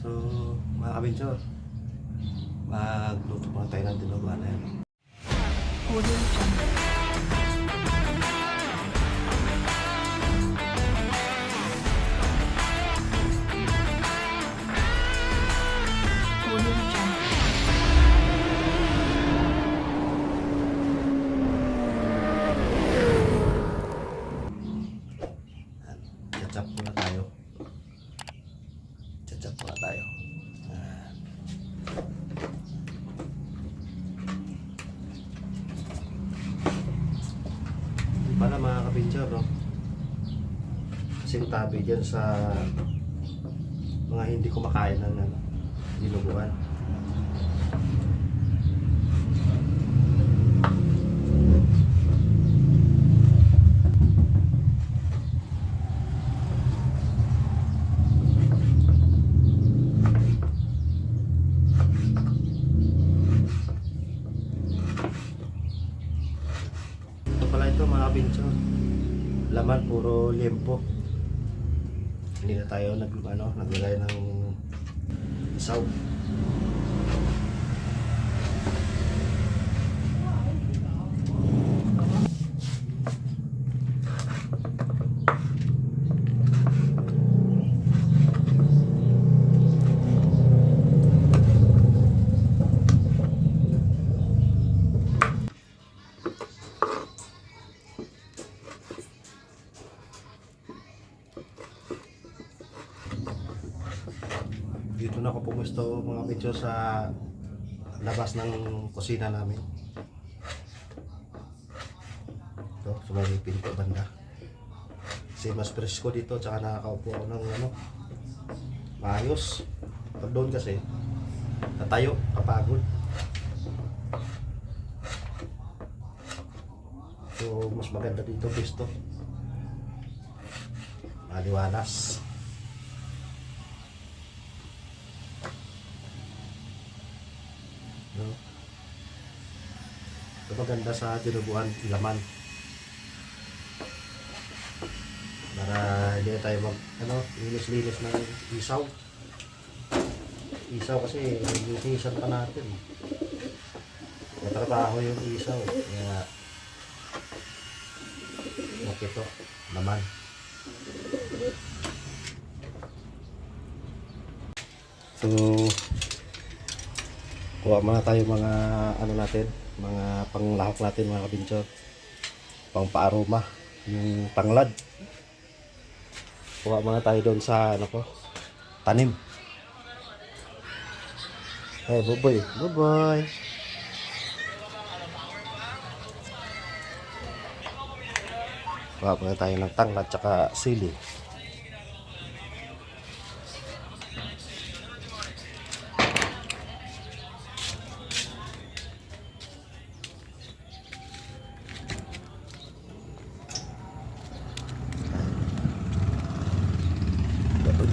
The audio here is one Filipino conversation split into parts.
So, mga kabinso, magluto muna tayo ng dinuguan na yan. Audio Jungle. Mga kabinso, no? Kasing tabi dyan sa mga hindi kumakain ng ano, dinuguan. Ito mga kabinso. Laman puro liempo. Hindi na tayo nag, ano, naglagay ng isaw. Dito na ako pumusto mga kabinso sa labas ng kusina namin. Ito, sa may banda. Kasi mas presko dito, tsaka nakakaupo ako ng ano, maayos. Pag doon kasi, natayo, kapagod. So, mas maganda dito, pisto. Maliwalas. No? Ito maganda sa dinuguan, laman. Para hindi tayo mag, ano, linis-linis ng isaw. Isaw kasi, linisan pa natin. Matrabaho yung isaw. Kaya, okay to, laman. So, kuha muna tayo mga ano natin, mga panglahok natin mga kabinso. Pang paaroma, yung tanglad. Kuha muna tayo doon sa ano ko, tanim. Hey, buboy, buboy. Kuha muna tayo ng tanglad tsaka sili.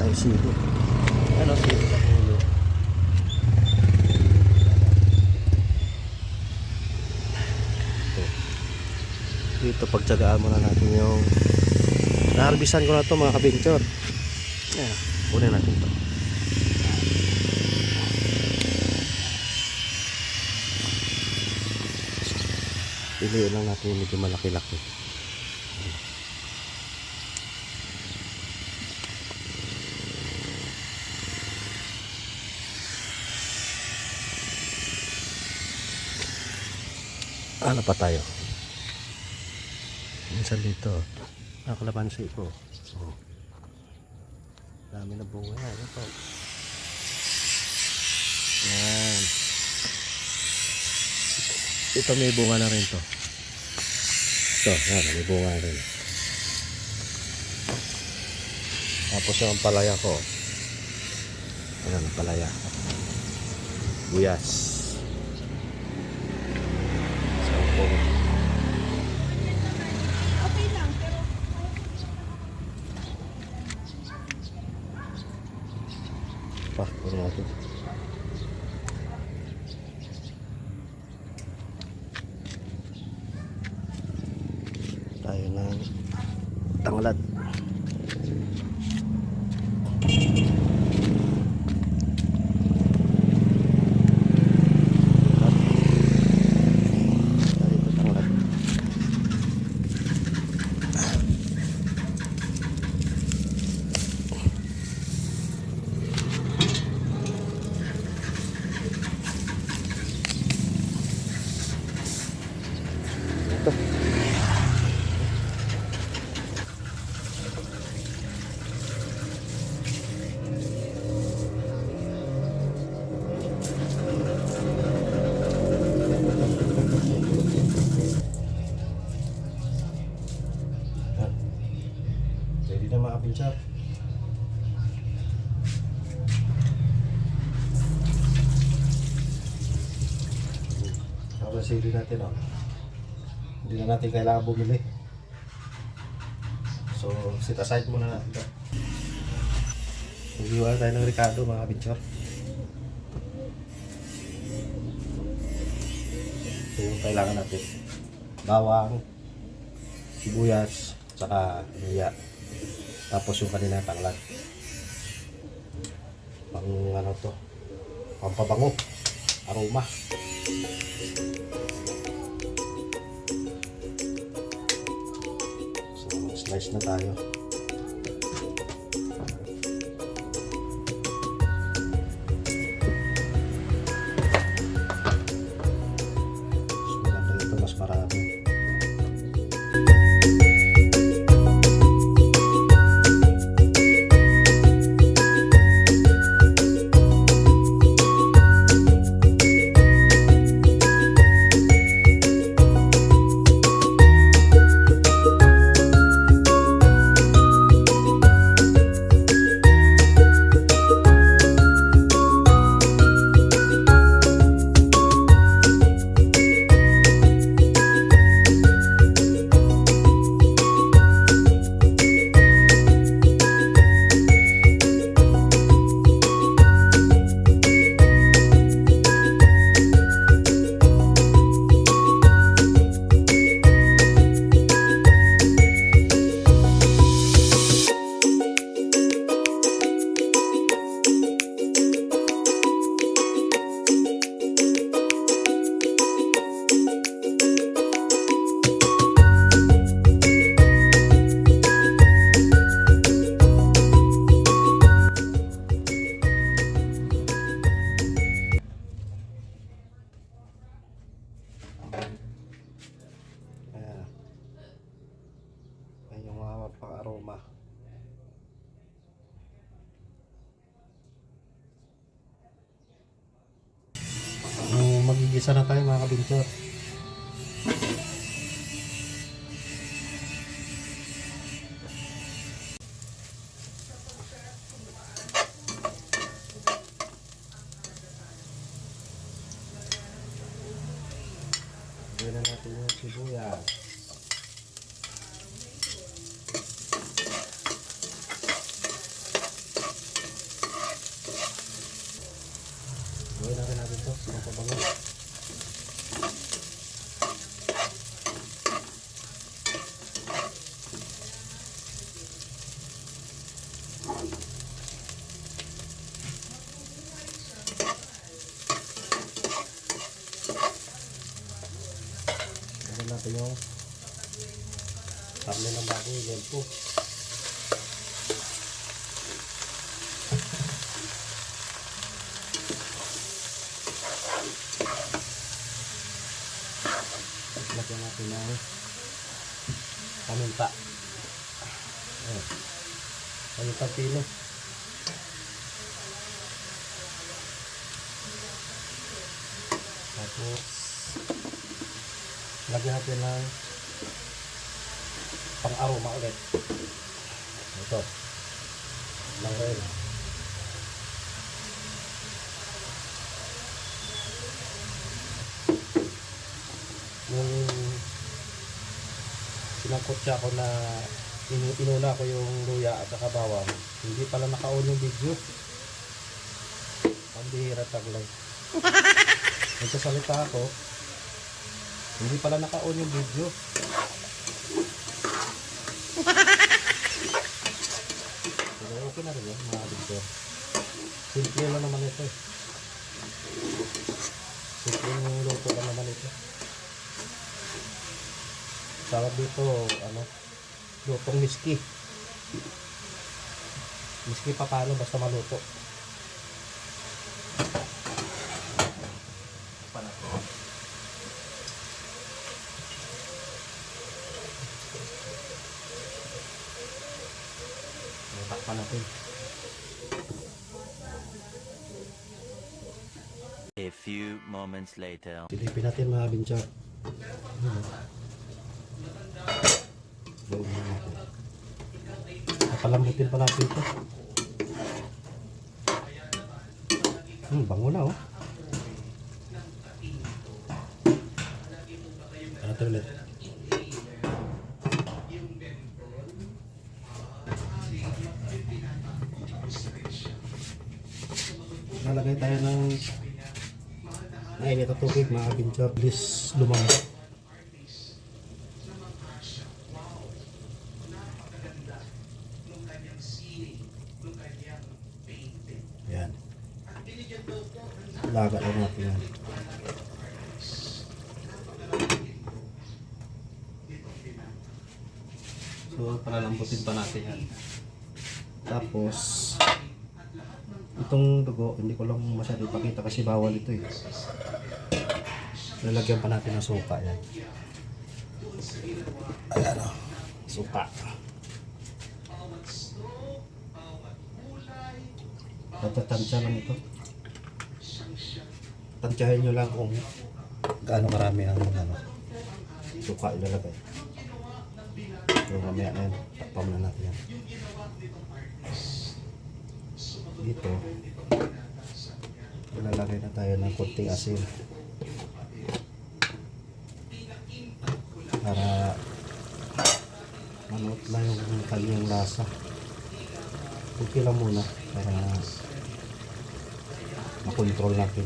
Tayo sili. Ano sili sa ulo? Ito. Dito pagtsagaan muna natin yung Naharbisan ko na to mga kabinchor. Yeah, kunin natin to. Piliin lang natin yung medyo malaki-laki. Ano pa tayo? Minsan dito. Nakalamansi ko. Oh. Dami na bunga yan. Ito. Yan. Ito may bunga na rin to. Ito, yan. May bunga na rin. Tapos yung palaya ko. Ayan, palaya. Buyas. Sampung. Hindi na ma-apple siya. Tapos sili natin oh. Hindi na natin kailangan bumili. So, sit aside muna natin ito. Tayo ng Ricardo mga kapitsyor. Ito yung kailangan natin. Bawang, sibuyas, tsaka niya. Tapos yung kanina tanglad. Pang ano to, pampabango, aroma. So, slice na tayo. Um, magigisa na tayo mga kabintor. Gawin na natin yung sibuyas. Gawin natin natin ito. Mapabango. Gawin natin yung karne ng baboy. Yan po. Lagyan natin ng paminta. Ayan. Paminta pino. Tapos, lagyan natin ng pang-aroma ulit. Ito. Laurel. Yung sinangkot siya ako na inu- inuna ko yung luya at saka bawang. Hindi pala naka-on yung video. Pambihira taglay. Nagsasalita ako. Hindi pala naka-on yung video. Okay na rin yun, mga video. Simple lang naman ito eh. Simple yung luto lang naman ito. Tawag dito, ano, lutong miski. Miski pa paano, basta maluto. Takpan natin. A few moments later. Silipin natin mga natin. Napalambutin pa natin ito. Hmm, bango na oh. natin ulit. Lalagay tayo ng mainit na tubig mga kabinchor. Please lumambot. Yan. Laga lang natin yan. So, palalambutin pa natin yan. Tapos, itong dugo, hindi ko lang masyado ipakita kasi bawal ito eh. Lalagyan pa natin ng suka yan. Ayan o. Suka. Tatatansya lang ito. Tansyahin nyo lang kung gaano karami ang ano, suka ilalagay. So mamaya na yan, takpan muna natin yan. Dito, ilalagay na tayo ng konting asin. Para manuot na yung kanyang lasa. Okay lang muna para makontrol natin.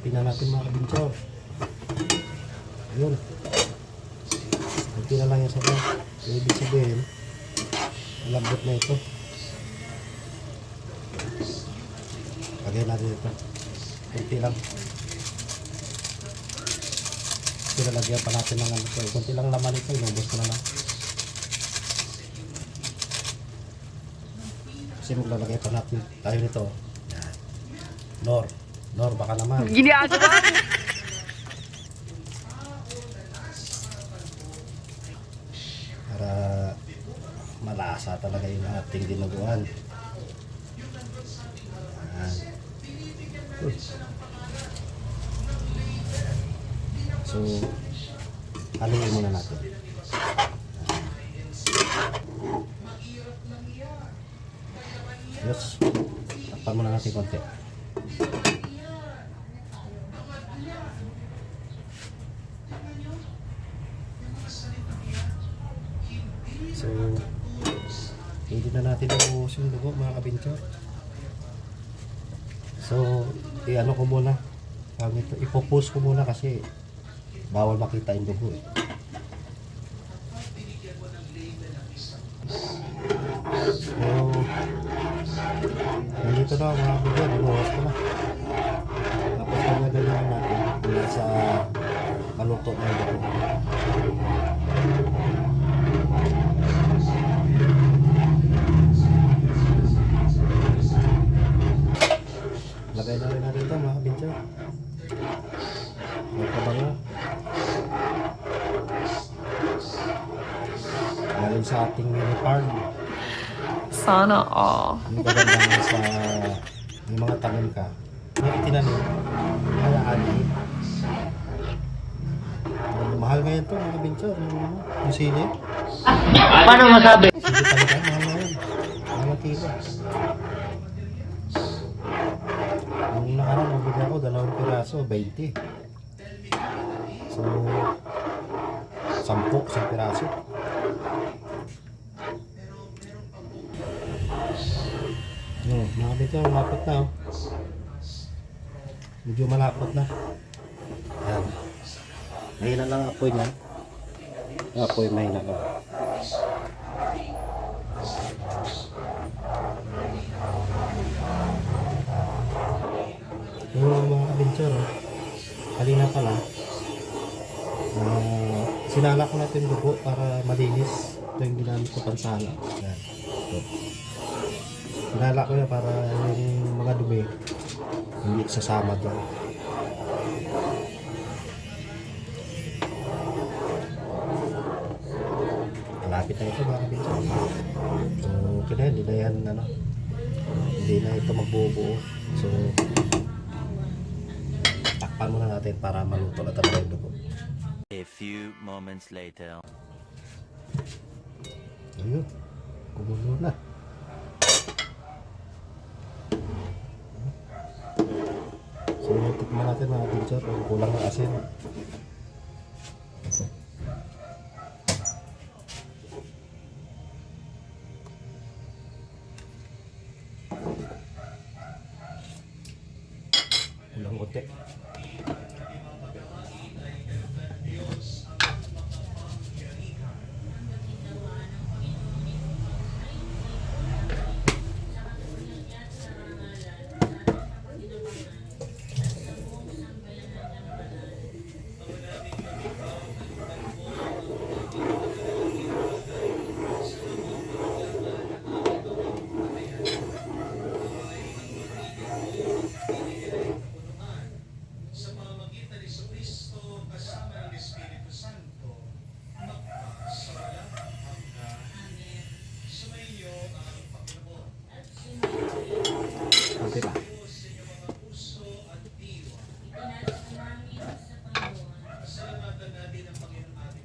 Tingnan natin mga kabinchor. Ayun. Kunti na lang yung sabaw. Yung Ibig sabihin, malambot na ito. Lagay natin ito. Kunti lang. Pinalagyan pa natin ng ano ito. Kunti lang laman ito. Inubos ko na lang. Kasi maglalagay pa natin tayo nito. Nor. Nor, baka naman. Ginagawa para malasa talaga yung ating dinuguan. Ayan. So, haluin muna natin. Yes. Takpan muna natin konti. Hindi na natin yung dugo mga kabincho. So, i-ano ko muna. Ang ito, ipopost ko muna kasi bawal makita yung dugo eh. So, nandito na mga kabincho, binuhos ko na. Tapos ganyan-ganyan natin sa maluto yung dugo. Lagay na rin natin ito mga kabincho. May kabango. Galing sa ating mini farm. Sana all. Yung kagandahan sa yung mga tanim ka. May tinanim. Kaya ani. Ang mahal ngayon to mga. Yung, ano, yung sili. Paano masabi? Sili talaga. Mahal ngayon. Mahal ang dalawang piraso, 20. So, sampu, isang piraso. Yo, mga bito, malapot na oh. Medyo malapot na. Ayan. Mahina lang ang apoy niya. Apoy mahina lang. Yung mga kabintsyon, oh. kanina pala, ah, sinala ko natin dugo para malinis. Ito yung ginamit ko pansala. Yan. Ito. Sinala ko yan para yung mga dumi hindi sasama doon. Malapit na ito mga kabintsyon. So, okay na. Hindi na yan, ano, hindi na ito magbubuo. So, Takpan muna natin para maluto na talaga yung dugo. A few moments later. Ayun. Kumulo na. So, tikman natin mga teacher kung kulang na asin.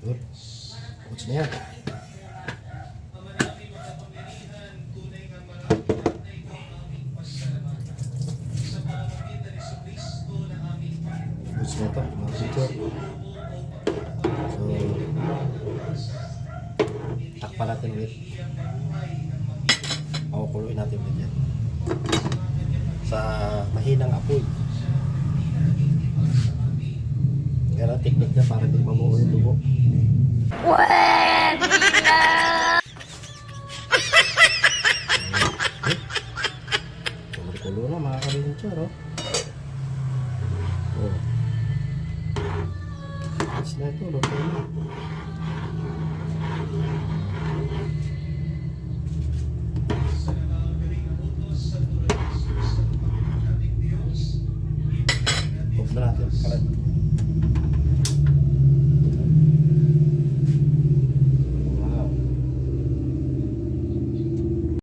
Good. What's na yan? Goods na ito, mga teacher. So, takpan natin ulit. Pakukuloy natin ulit. Sa mahinang apoy. Yan ang technique niya para hindi mamuho yung dugo. Kumukulo